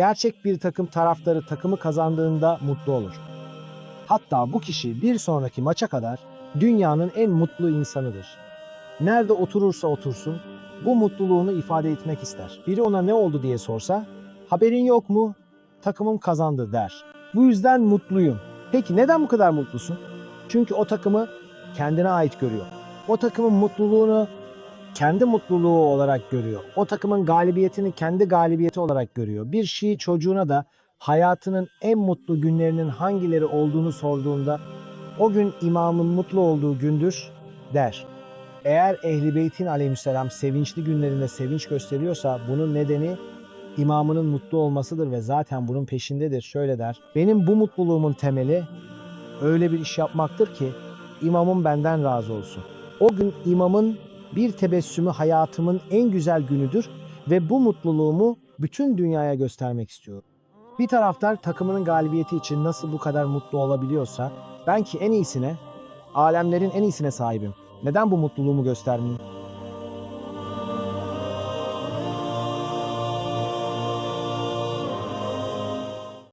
Gerçek bir takım taraftarı takımı kazandığında mutlu olur. Hatta bu kişi bir sonraki maça kadar dünyanın en mutlu insanıdır. Nerede oturursa otursun bu mutluluğunu ifade etmek ister. Biri ona ne oldu diye sorsa, haberin yok mu? Takımım kazandı der. Bu yüzden mutluyum. Peki neden bu kadar mutlusun? Çünkü o takımı kendine ait görüyor. O takımın mutluluğunu kendi mutluluğu olarak görüyor. O takımın galibiyetini kendi galibiyeti olarak görüyor. Bir Şii çocuğuna da hayatının en mutlu günlerinin hangileri olduğunu sorduğunda o gün imamın mutlu olduğu gündür der. Eğer Ehli Beyt'in aleyhisselam sevinçli günlerinde sevinç gösteriyorsa bunun nedeni imamının mutlu olmasıdır ve zaten bunun peşindedir. Şöyle der. Benim bu mutluluğumun temeli öyle bir iş yapmaktır ki imamım benden razı olsun. O gün imamın bir tebessümü hayatımın en güzel günüdür ve bu mutluluğumu bütün dünyaya göstermek istiyorum. Bir taraftar takımının galibiyeti için nasıl bu kadar mutlu olabiliyorsa ben ki en iyisine, alemlerin en iyisine sahibim. Neden bu mutluluğumu göstermeyeyim?